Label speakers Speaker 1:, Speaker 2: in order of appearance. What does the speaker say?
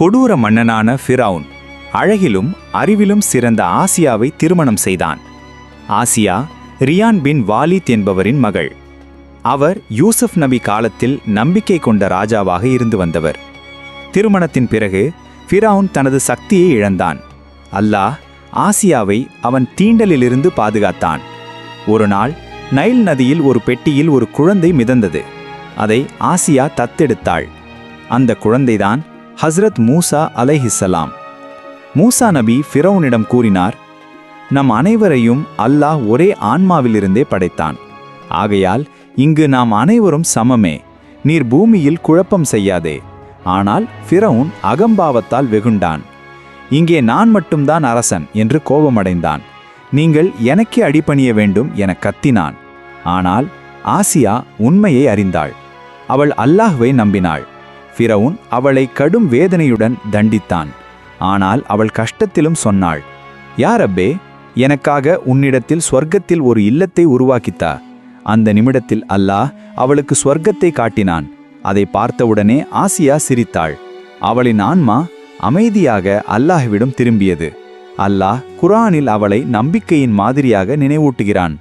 Speaker 1: கொடூர மன்னனான ஃபிரவுன் அழகிலும் அறிவிலும் சிறந்த ஆசியாவை திருமணம் செய்தான். ஆசியா ரியான் பின் வாலித் என்பவரின் மகள். அவர் யூசுப் நபி காலத்தில் நம்பிக்கை கொண்ட ராஜாவாக இருந்து வந்தவர். திருமணத்தின் பிறகு ஃபிரவுன் தனது சக்தியை இழந்தான். அல்லாஹ் ஆசியாவை அவன் தீண்டலிலிருந்து பாதுகாத்தான். ஒரு நாள் நைல் நதியில் ஒரு பெட்டியில் ஒரு குழந்தை மிதந்தது. அதை ஆசியா தத்தெடுத்தாள். அந்த குழந்தைதான் ஹஸ்ரத் மூசா அலைஹிஸ்ஸலாம் மூசா நபி ஃபிரௌனிடம் கூறினார் நம் அனைவரையும் அல்லாஹ் ஒரே ஆன்மாவிலிருந்தே படைத்தான். ஆகையால் இங்கு நாம் அனைவரும் சமமே நீர் பூமியில் குழப்பம் செய்யாதே. ஆனால் ஃபிரவுன் அகம்பாவத்தால் வெகுண்டான். இங்கே நான் மட்டும்தான் அரசன் என்று கோபமடைந்தான். நீங்கள் எனக்கே அடிபணிய வேண்டும் என கத்தினான். ஆனால் ஆசியா உண்மையை அறிந்தாள். அவள் அல்லாஹ்வை நம்பினாள். ஃபிரவுன் அவளை கடும் வேதனையுடன் தண்டித்தான். ஆனால் அவள் கஷ்டத்திலும் சொன்னாள் யார் அப்பே எனக்காக உன்னிடத்தில் ஸ்வர்க்கத்தில் ஒரு இல்லத்தை உருவாக்கித்தா? அந்த நிமிடத்தில் அல்லாஹ் அவளுக்கு ஸ்வர்க்கத்தை காட்டினான். அதை பார்த்தவுடனே ஆசியா சிரித்தாள். அவளின் ஆன்மா அமைதியாக அல்லாஹ்விடம் திரும்பியது. அல்லாஹ் குரானில் அவளை நம்பிக்கையின் மாதிரியாக நினைவூட்டுகிறான்.